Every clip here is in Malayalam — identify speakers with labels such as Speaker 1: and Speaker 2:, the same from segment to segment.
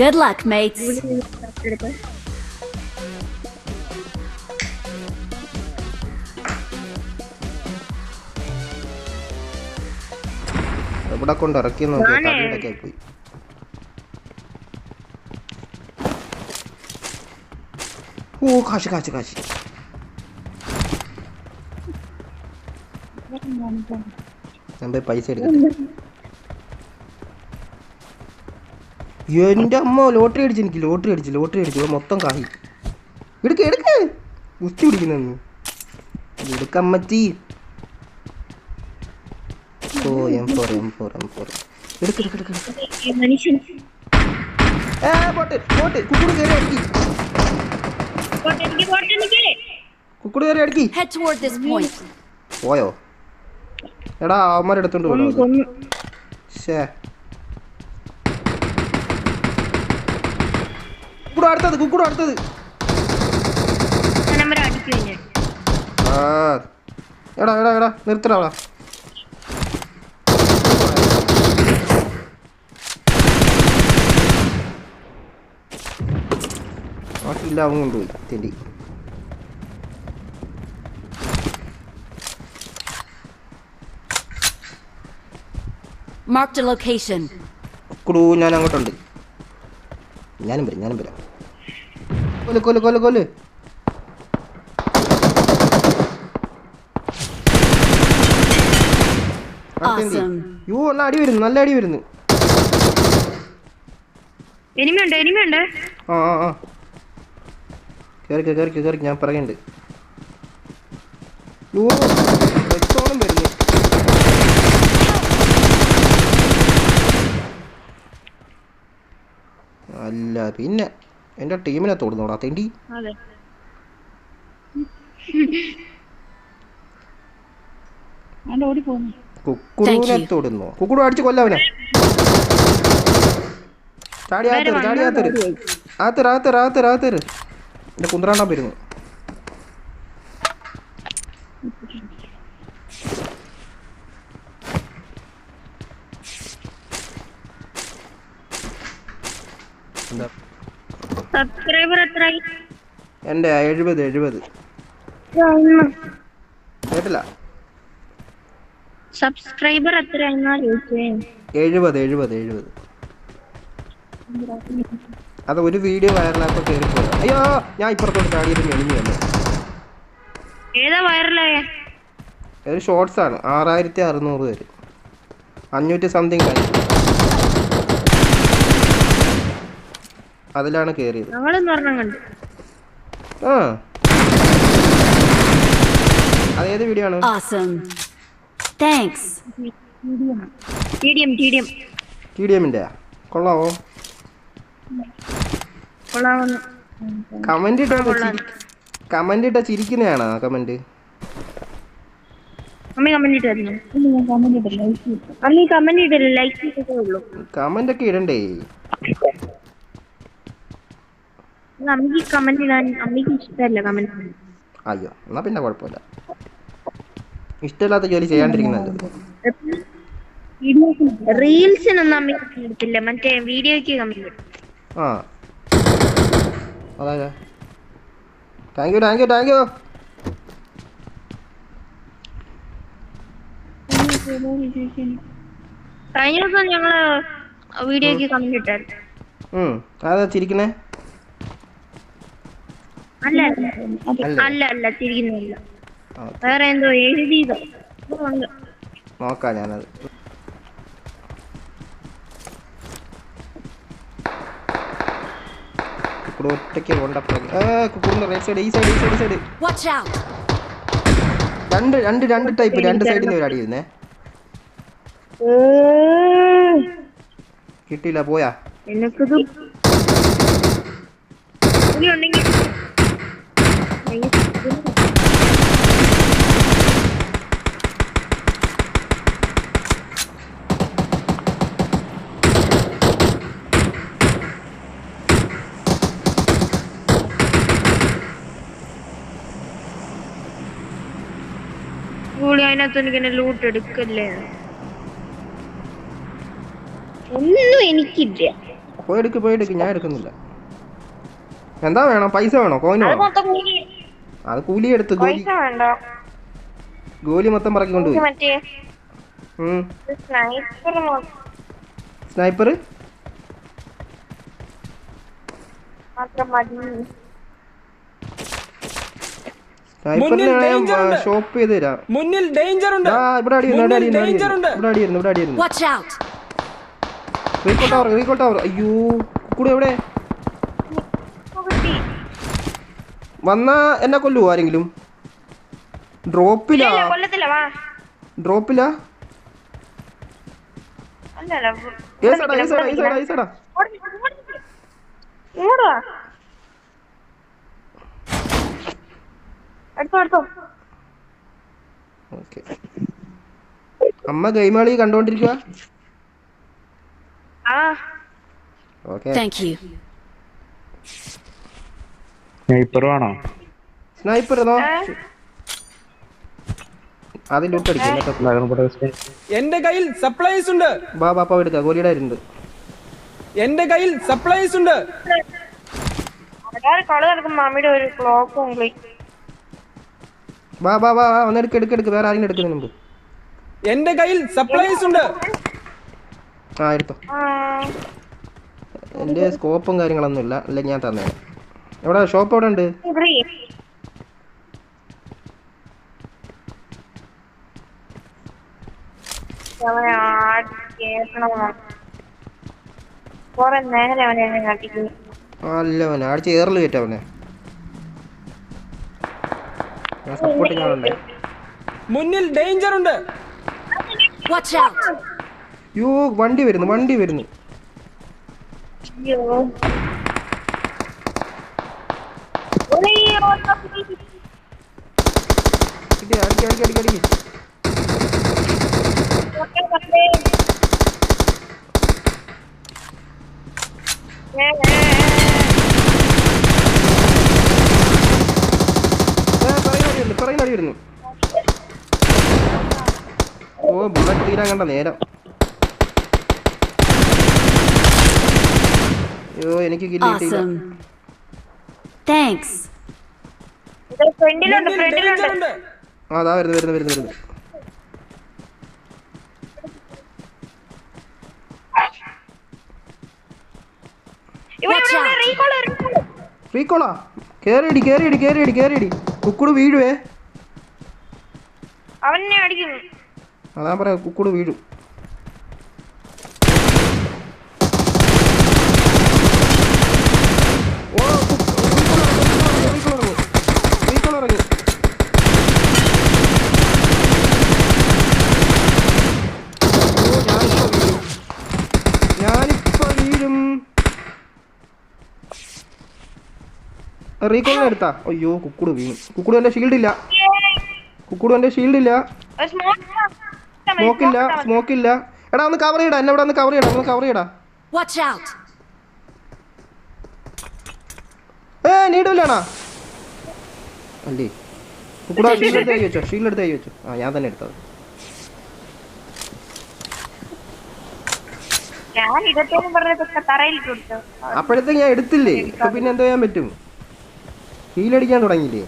Speaker 1: Good luck, mates.
Speaker 2: എവിടെ കൊണ്ട് ഇറക്കി പോയി ഓ കാശ് കാശ് കാശ്. ഞാൻ പോയി പൈസ എടുക്കട്ടെ. എന്റെ അമ്മ ലോട്ടറി അടിച്ചു എനിക്ക് ലോട്ടറി അടിച്ചു ലോട്ടറി അടിച്ചു ഇവിടെ മൊത്തം കാഹി. എടുക്ക എടുക്ക. ഉച്ച പിടിക്കുന്ന എടുക്കമ്മച്ചി ഓ M four M four M four എടുക്ക് എടുക്ക് എടുക്ക്. ഏ പോട്ട് പോട്ട്. കുക്കുട് കയറി അടിക്കി. കുക്കുട് കയറി അടിക്കി. പോയോ? എടാ അവന്മാരെടുത്തോണ്ട്
Speaker 3: പോയോ.
Speaker 2: ശേ അടുത്തത് കുക്കുടോ അടുത്തത്. ആ എടാ എടാ എടാ നിർത്തടാ അവിടെ. ബാക്കിയില്ല അവൻ കൊണ്ടുപോയി തെണ്ടി.
Speaker 1: മാർക്ക് ലൊക്കേഷൻ
Speaker 2: കുടു ഞാൻ അങ്ങോട്ടുണ്ട്. ഞാനും വരും ഞാനും വരാം. കൊല്ല് കൊല്ല് കൊല്ല് കൊല്ല് യോ നല്ല അടി വരുന്നു നല്ല അടി വരുന്നു.
Speaker 3: എനിമയുണ്ട് എനിമയുണ്ട്.
Speaker 2: ആ ആ ആ. കേറിക്കോ കേറിക്കോ കേറിക്കോ ഞാൻ പറയുന്നുണ്ട് യ്യോ രക്തോളം വരുന്നു. അല്ല പിന്നെ. എന്റെ ടീമിനെ തൊടുന്നോടാ തേണ്ടി.
Speaker 3: അതെ.
Speaker 2: തൊടുന്നു? കുക്കുടു അടിച്ച് കൊല്ലവനെ ചാടി ആത്തര് ചാടി ആത്തര് ആത്തര് ആത്തര് ആത്തര് ആത്തര് എന്റെ കുന്ത്രാണ്ടാൻ വരുന്നു എന്താ
Speaker 3: സബ്സ്ക്രൈബർ എത്രയായി
Speaker 2: എന്റെ എഴുപത് എഴുപത്. കേട്ടില്ല?
Speaker 3: സബ്സ്ക്രൈബർ എത്ര
Speaker 2: എഴുപത് എഴുപത് എഴുപത്. അത് ഒരു വീഡിയോ വൈറലായപ്പോൾ കയറി പോയത് അയ്യോ ഞാൻ ഇപ്പുറത്തോട്ട് ചാടിയിട്ട് മെലിഞ്ഞു വന്നു.
Speaker 3: ഏതാ വൈറലായ?
Speaker 2: ഒരു ഷോർട്സ് ആണ്. ആറായിരത്തി അറുന്നൂറ് പേര് അഞ്ഞൂറ്റി സംതിങ് ലൈക്ക് അതിലാണ്
Speaker 3: കേറിയത്. കണ്ട്.
Speaker 2: ആ. അതേത് വീഡിയോ ആണ്.
Speaker 3: T D M T D M
Speaker 2: T comment ഇട്ട കൊള്ളാവോ? കമന്റ് ഇട്ട കമന്റ് ഇട്ട ചിരിക്കുന്നതാണോ കമന്റ്?
Speaker 3: അമ്മ കമന്റ് ഒക്കെ അമ്മ ഈ കമന്റ് ഇട്ടില്ല ലൈക്ക് ചെയ്തേ ഉള്ളൂ
Speaker 2: കമന്റ് ഒക്കെ ഇടണ്ടേ
Speaker 3: അമ്മയ്ക്ക് കമന്റ് ഇടാൻ അമ്മയ്ക്ക് ഇഷ്ടമല്ല കമന്റ്
Speaker 2: അയ്യോ എന്നാ പിന്നെ കുഴപ്പമില്ല. ഇഷ്ടമില്ലാത്ത ജോലി ചെയ്യാണ്ടിരിക്കുന്നത്
Speaker 3: റീൽസിനൊന്നും അമ്മയ്ക്ക് എടുത്തില്ല മറ്റേ വീഡിയോക്ക് കമന്റ്
Speaker 2: ആ. അതായത് thank you thank you thank you
Speaker 3: കഴിഞ്ഞ ദിവസം ഞങ്ങൾ വീഡിയോക്ക് കമന്റ് ഇട്ടായിരുന്നു.
Speaker 2: ഉം. അതാ ചിരിക്കുന്നേ
Speaker 3: അല്ല
Speaker 2: അല്ല.
Speaker 3: അല്ല. തിരിക്കുന്നില്ല വേറെ എന്തോ എഴുതിയതോ.
Speaker 2: നോക്കാം ഞാനത്. കുക്കുടു ഒറ്റയ്ക്ക് കുക്കുടിന്റെ റൈറ്റ് സൈഡ് ഈ സൈഡ് ഈ സൈഡ് സൈഡ്
Speaker 1: Watch out.
Speaker 2: രണ്ട് രണ്ട് രണ്ട് ടൈപ്പ് രണ്ട് സൈഡിൽ നിന്ന് കിട്ടിയില്ല പോയാ.
Speaker 3: എനിക്കിത് പുളി അതിനകത്ത് എനിക്ക് ലൂട്ട് എടുക്കല്ലേ? ഒന്നും എനിക്കില്ല.
Speaker 2: പോയെടുക്ക് പോയെടുക്ക് ഞാൻ എടുക്കുന്നില്ല. എന്താ വേണം? പൈസ വേണോ? കോയിൻ
Speaker 3: അത്
Speaker 2: വേണോ? അത് കൂലി എടുത്ത് ഗോലി
Speaker 3: പൈസ വേണ്ട.
Speaker 2: ഗോലി മൊത്തം പറക്കി
Speaker 3: കൊണ്ടുപോയി.
Speaker 2: പോയി
Speaker 3: മറ്റേ സ്നൈപ്പർ
Speaker 2: സ്നൈപ്പർ
Speaker 3: മാത്രം മതി
Speaker 2: സ്നൈപ്പറിന്
Speaker 4: മുന്നിൽ
Speaker 2: ഞാൻ
Speaker 4: danger ഉണ്ട്.
Speaker 2: ഷോപ്പ് ചെയ്ത് തരാം.
Speaker 4: മുന്നിൽ ഡേഞ്ചർ ഉണ്ട്.
Speaker 2: ആ ഇവിടെ അടിയിരുന്നു ഇവിടെ അടിയിരുന്നു! റീകോൾ ടവർ റീകോൾ ടവർ അയ്യോ കൂടെ എവിടെ? വന്നാ എന്നെ കൊല്ലു ആരെങ്കിലും? ഡ്രോപ്പിലാ
Speaker 3: ഇല്ല കൊല്ലത്തില്ല വാ.
Speaker 2: ഡ്രോപ്പിലാ
Speaker 3: അല്ലല്ല
Speaker 2: ഏസടാ ഏസടാ ഏസടാ ഏസടാ
Speaker 3: ഇങ്ങോട്ട് വാ എടുത്തോ എടുത്തോ
Speaker 2: ഓക്കെ. അമ്മ ഗെയിമാളി കണ്ടോണ്ടിരിക്കുക
Speaker 3: ആ.
Speaker 2: ഓക്കെ.
Speaker 5: സ്നൈപ്പർ വേണോ?
Speaker 2: സ്നൈപ്പർ ഏതോ? അതിൽ
Speaker 4: എന്റെ കയ്യിൽ സപ്ലൈസ് ഉണ്ട്.
Speaker 2: ബാ ബാപ്പ എടുക്ക ഗോലിയുടെ ഉണ്ട്
Speaker 4: എന്റെ കയ്യിൽ സപ്ലൈസ് ഉണ്ട്.
Speaker 3: മാമിയുടെ കളി നടക്കും മമ്മിയുടെ ഒരു ക്ലോക്കും വാ
Speaker 2: വാ വാ ബാ, ഒന്ന് എടുക്ക് എടുക്ക്. എടുക്ക് വേറെ ആരെങ്കിലും എടുക്കുന്നതിന് മുമ്പ്.
Speaker 4: എന്റെ കയ്യിൽ സപ്ലൈസ് ഉണ്ട്.
Speaker 2: ആ എടുത്തോ.
Speaker 3: എന്റെ
Speaker 2: എന്റെ സ്കോപ്പും കാര്യങ്ങളൊന്നും ഇല്ല. അല്ലെ ഞാൻ തന്നെ എവിടെ? ഷോപ്പ് എവിടെ ഉണ്ട്?
Speaker 3: ഗ്രീൻ അവനെ
Speaker 2: അടിച്ച് ഏറിൽ കയറ്റവനെ ഞാൻ സപ്പോർട്ട് ചെയ്യാനുണ്ട്.
Speaker 4: മുന്നിൽ ഡേഞ്ചർ ഉണ്ട്.
Speaker 1: Watch out!
Speaker 2: യോ വണ്ടി വരുന്നു വണ്ടി വരുന്നു. അടിക്ക് അടിക്ക് അടിക്ക് അടിക്ക്
Speaker 3: ഒറ്റ തപ്പി. ഏ, ഏ, ഏ.
Speaker 2: ഏ, പിറകിൽ അടി വരുന്നു ഓ ബുള്ളറ്റ് തീരാൻ കണ്ട നേരം. അയ്യോ എനിക്ക് കില്ല് കിട്ടിയില്ല.
Speaker 3: താങ്ക്സ് ഫ്രണ്ടിലുണ്ട് ഫ്രണ്ടിലുണ്ട്.
Speaker 2: അതാ വരുന്നു വരുന്നു വരുന്നു വരുന്നു. റീകോളാ കേറിയടി കേറിയടി കേറിയടി കേറിയടി. കുക്കുട് വീഴുവേ.
Speaker 3: അവനെ അടിക്കും.
Speaker 2: അതാ പറയാ കുക്കുട് വീഴും. റീകോളിനെ എടുത്താ. അയ്യോ കുക്കുട് വീണു. കുക്കുട് വല്ല ഷീൽഡ് ഇല്ല. കുക്കുട് എന്റെ ഷീൽഡ് ഇല്ല. സ്മോക്ക് ഇല്ല. സ്മോക്ക് ഇല്ല എടാ ഒന്ന് കവർ ചെയ്യടാ. എന്നെ ഇവിടെ ഒന്ന് കവർ ചെയ്യടാ. ഒന്ന് കവർ ചെയ്യടാ! ഏ നീടില്ലാണാ അല്ലേ. കുക്കുടാ ഷീൽഡ് എടുത്ത് കൈ വെച്ചോ. ഷീൽഡ് എടുത്ത് കൈ വെച്ചോ. ആ ഞാൻ തന്നെ എടുത്തത് അപ്പോഴത്തേക്ക് ഞാൻ എടുത്തില്ലേ? ഇപ്പൊ പിന്നെ എന്തോ ചെയ്യാൻ പറ്റും? ഹീലടിക്കാൻ തുടങ്ങിയില്ലേ?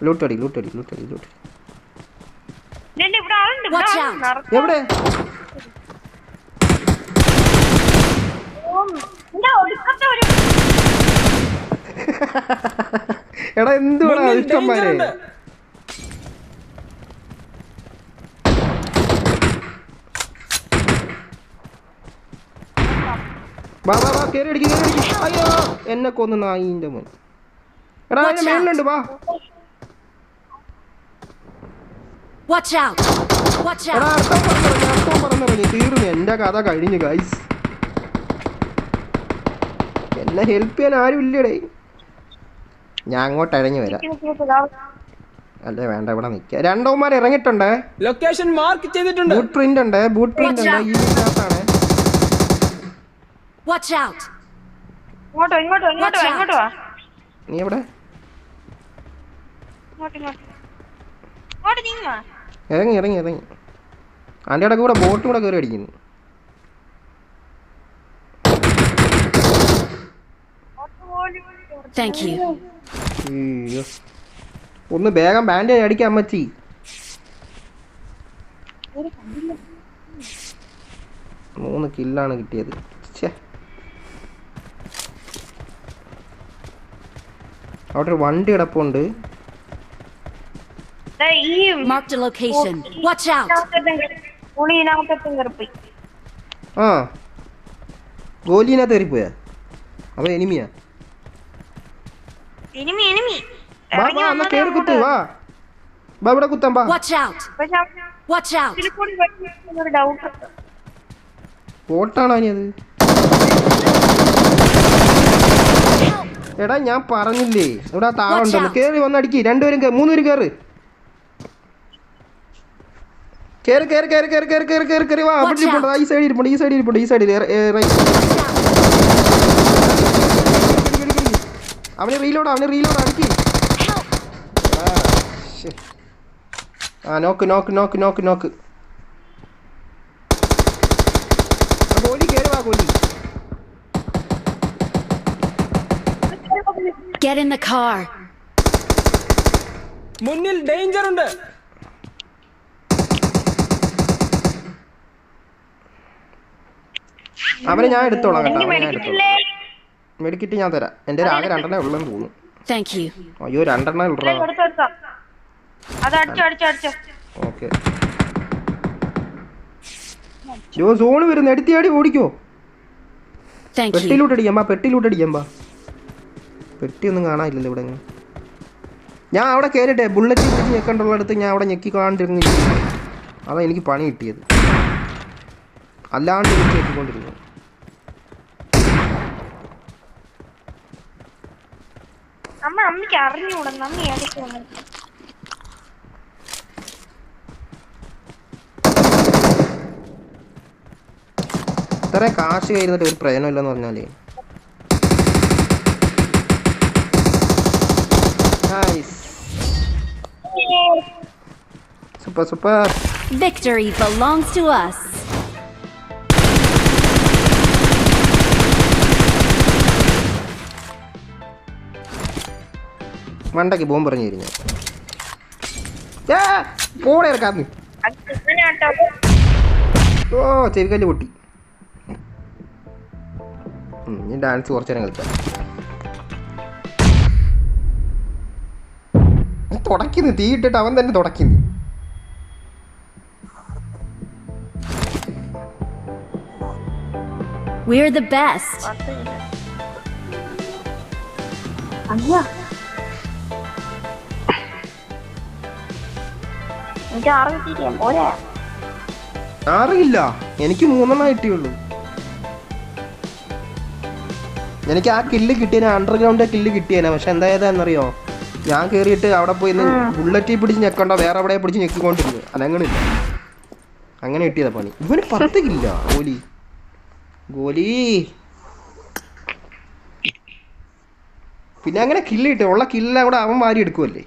Speaker 2: ലൂട്ടടി ലൂട്ടടി ലൂട്ടടി ലൂട്ടടി. എവിടെ?
Speaker 3: ഓ, ഇതാ ഒടുക്കത്തെ ഒരു
Speaker 2: എടാ എന്തുവാടാ ഇഷ്ടംമാരെ വാ വാ വാ കേറി അടിക്ക് കേറി അടിക്ക്. അയ്യോ എന്നെ കൊന്നു നായിന്റെ മോൻ. എടാ അതിന്റെ
Speaker 1: Watch out.
Speaker 2: മേളിലുണ്ട് വാ.
Speaker 1: Watch out! Watch
Speaker 2: എടാ
Speaker 1: out!
Speaker 2: അടുത്ത പറഞ്ഞിറങ്ങി അടുത്ത തീർന്നു എന്റെ കഥ കഴിഞ്ഞു ഗൈസ് എന്നെ ഹെൽപ്പ് ചെയ്യാൻ ആരും ഇല്ലടേ ഞാൻ അങ്ങോട്ട് ഇറങ്ങി വരാം അല്ലേ വേണ്ട ഇവിടെ നിൽക്കാം രണ്ടോമാർ ഇറങ്ങിട്ടുണ്ട്
Speaker 4: ലൊക്കേഷൻ മാർക്ക് ചെയ്തിട്ടുണ്ട്
Speaker 2: ബൂട്ട് പ്രിന്റ് ഉണ്ട് ബൂട്ട് പ്രിന്റ് ഉണ്ട് ഈ ഇതിനകത്താണ്!
Speaker 3: ഇങ്ങോട്ടോ ഇങ്ങോട്ടോ ഇങ്ങോട്ടോ ഇങ്ങോട്ടോ
Speaker 2: നീ എവിടെ
Speaker 3: ഇങ്ങോട്ട് ഇങ്ങോട്ട് ഇങ്ങോട്ട് നീങ്ങുവാ
Speaker 2: ഇറങ്ങി ഇറങ്ങി ഇറങ്ങി. അതിന്റെ ഇടയ്ക്ക് കൂടെ ബോട്ടും കൂടെ കയറി അടിക്കുന്നു. ഒന്ന് വേഗം ബാൻഡേജ് അടിക്കാൻ അമ്മച്ചി. മൂന്ന് കില്ലാണ് കിട്ടിയത്. അവിടെ ഒരു വണ്ടി കിടപ്പുണ്ട്.
Speaker 3: ഈ കയറിപ്പോയി
Speaker 2: ആ. ഗോലിനകത്ത് കയറിപ്പോയാ? അവ എനിമിയാ.
Speaker 3: Enemy enemy.
Speaker 2: വാ വാ എന്നാ കയറി കുത്ത് വാ. വാ ഇവിടെ കുത്താൻ വാ.
Speaker 1: Watch
Speaker 3: ഔട്ട് ഒരു ഡൗട്ട്
Speaker 2: ഇനി അത്? എടാ ഞാൻ പറഞ്ഞില്ലേ. ഇവിടെ താളുണ്ടല്ലോ കേറി വന്നടിക്ക്. രണ്ടുപേരും മൂന്നുപേരും കേറ്. കേറി കേറി കേറി കേറി കേറി കേറി കേറി കേറി. വാ അവിടെ ഇരിപ്പുണ്ട്. ഈ സൈഡിൽ ഇരിപ്പുണ്ട് ഈ സൈഡിൽ ഇരിപ്പുണ്ട് ഈ സൈഡിൽ അവന് റീലോഡ് അവന് റീലോഡ് അടിക്ക് ആ, നോക്ക് നോക്ക് നോക്ക് നോക്ക് നോക്ക് ഗോലി കേറി വാ ഗോലി.
Speaker 1: Get in the car.
Speaker 4: മുന്നിൽ ഡേഞ്ചർ ഉണ്ട്.
Speaker 2: അവനെ ഞാൻ എടുത്തോളാം കേട്ടോ അവനെ ഞാൻ എടുത്തോളാം. മെഡിക്കിറ്റ് ഞാൻ തരാം. എന്റെ ഒരു ആകെ രണ്ടെണ്ണേ ഉള്ളെന്ന് തോന്നുന്നു. അയ്യോ രണ്ടെണ്ണ ഉള്ളടാ
Speaker 3: എടുത്തോ എടുത്തോ അത് അടിച്ചോ അടിച്ചോ അടിച്ചോ.
Speaker 2: ഓക്കെ. യോ സോണ് വരുന്നു. എടുത്തിയാടി ഓടിക്കോ. പെട്ടിയിലോട്ട് അടിക്കാം ബാ പെട്ടിയിലോട്ട് അടിക്കാം ബാ പെട്ടിയൊന്നും കാണാനില്ലല്ലോ ഇവിടെ ഞാൻ അവിടെ കയറിട്ടെ ബുള്ളറ്റ് പിടിച്ച് ഞെക്കണ്ടുള്ളടത്ത് ഞാൻ അവിടെ ഞെക്കി കാണാണ്ടിരുന്നു അതാണ് എനിക്ക് പണി കിട്ടിയത്. അല്ലാണ്ട് എനിക്ക് ഞെക്കിക്കൊണ്ടിരുന്നു
Speaker 3: അമ്മ അമ്മയ്ക്ക് അറിഞ്ഞൂടാ. അമ്മ ഏതൊക്കെ
Speaker 2: ഇത്രയും കാശ് കയറുന്നിട്ട് ഒരു പ്രയോജനമില്ലെന്ന് പറഞ്ഞാലേ. Super super
Speaker 1: victory belongs to us.
Speaker 2: മണ്ടയ്ക്ക് ബോംബ് പറഞ്ഞു കഴിഞ്ഞു പോടെ ഇറക്കാന്ന് ഓ ചെവിക്കല്ല് പൊട്ടി. ഇനി ഡാൻസ് കുറച്ചു നേരം കളിക്കാം. തുടക്കുന്നു തീ ഇട്ടിട്ട് അവൻ തന്നെ തുടക്കുന്നു
Speaker 1: We're the best.
Speaker 3: അയ്യ എനിക്ക് ആറ് കിട്ടിയില്ല പോരെ?
Speaker 2: അറിയില്ല എനിക്ക് മൂന്നെണ്ണം കിട്ടിയുള്ളൂ. എനിക്ക് ആ കില്ല് കിട്ടിയ അണ്ടർഗ്രൗണ്ട് കില്ല് കിട്ടിയേനെ. പക്ഷെ എന്തായതാന്നറിയോ ഞാൻ കേറിയിട്ട് അവിടെ പോയി ബുള്ളറ്റിൽ പിടിച്ച് ഞെക്കണ്ട വേറെ എവിടെ പിടിച്ച് ഞെക്കിക്കൊണ്ടിരുന്നു അതങ്ങനില്ല അങ്ങനെ കിട്ടിയതാ പണി. ഇവന് പത്ത് കില്ല ഗോലി. ഗോലി. പിന്നെ അങ്ങനെ കില്ല് കിട്ടും ഉള്ള കില്ല കൂടെ അവൻ വാരി എടുക്കുമല്ലേ